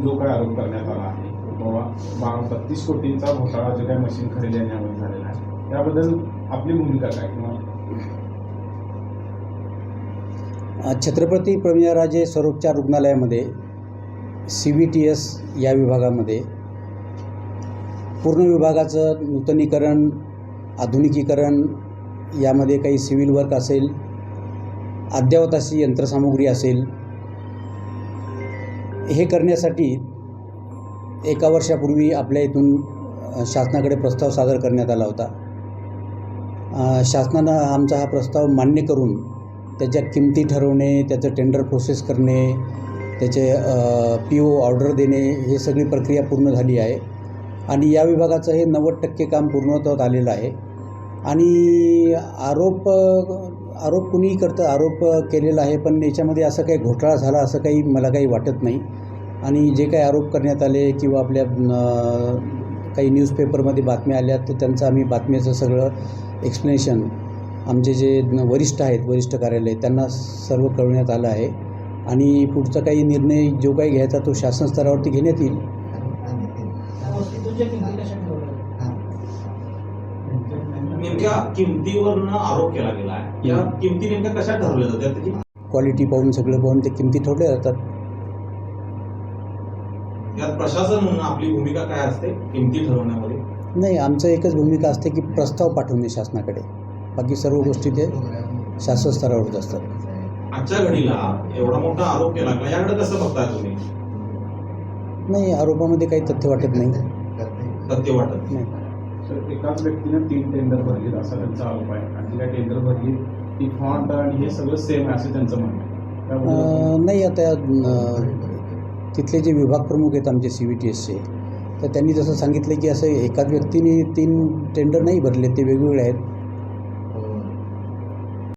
करून जो काही आरोप करण्यात आला आहे बाबा बा बत्तीस कोटींचा घोटाळा जो काही मशीन खरेदी आणि अमल झालेला आहे त्याबद्दल आपली भूमिका काय किंवा छत्रपती प्रवीणराजे स्वरूपच्या रुग्णालयामध्ये सी व्ही टी एस या विभागामध्ये पूर्ण विभागाचं नूतनीकरण आधुनिकीकरण यामध्ये काही सिव्हिल वर्क असेल अद्ययावत अशी यंत्रसामुग्री असेल हे करण्यासाठी एका वर्षापूर्वी आपल्या इथून शासनाकडे प्रस्ताव सादर करण्यात आला होता. शासनानं आमचा हा प्रस्ताव मान्य करून त्याच्या किमती ठरवणे त्याचं टेंडर प्रोसेस करणे त्याचे पी ओ ऑर्डर देणे हे सगळी प्रक्रिया पूर्ण झाली आहे. आणि या विभागाचं हे नव्वद टक्के काम पूर्णत्वात आलेलं आहे. आणि आरोप आरोप कुणीही करतं आरोप केलेला आहे पण याच्यामध्ये असं काही घोटाळा झाला असं काही मला काही वाटत नाही आणि जे काही आरोप करण्यात आले किंवा आपल्या काही न्यूजपेपरमध्ये बातम्या आल्या तर त्यांचं आम्ही बातमीचं सगळं एक्सप्लेनेशन आमचे जे वरिष्ठ आहेत वरिष्ठ कार्यालय त्यांना सर्व कळवण्यात आलं आहे आणि पुढचा काही निर्णय जो काही घ्यायचा तो शासन स्तरावरती घेण्यात येईल वस्तूच्या किमती कशा ठरवल्या नेमक्या किमतीवरनं आरोप केला गेला आहे. या किमती नेमक्या कशा ठरवल्या जातात? त्याची क्वालिटी पाहून सगळं पाहून ते किमती ठरवल्या जातात. यात प्रशासन म्हणून आपली भूमिका काय असते किमती ठरवण्यामध्ये? नाही आमचं एकच भूमिका असते की प्रस्ताव पाठवणे शासनाकडे. बाकी सर्व गोष्टी ते शासन स्तरावरच असतात. आजच्या घडीला एवढा मोठा आरोप केला गेला याकडे कसं बघताय तुम्ही? नाही आरोपामध्ये काही तथ्य वाटत नाही. सत्य वाटत नाही. तर एकाच व्यक्तीनं तीन टेंडर भरलीत असा त्यांचा आरोप आहे. आणि जी काय टेंडर भरली ती फॉन्ट आणि हे सगळं सेम आहे असं त्यांचं म्हणणं आहे. अं, नाही आता अं, तिथले जे विभाग प्रमुख आहेत आमचे सी व्ही टी एसचे तर त्यांनी जसं सांगितलं की असं एकाच व्यक्तीने तीन टेंडर नाही भरले ते वेगवेगळे आहेत.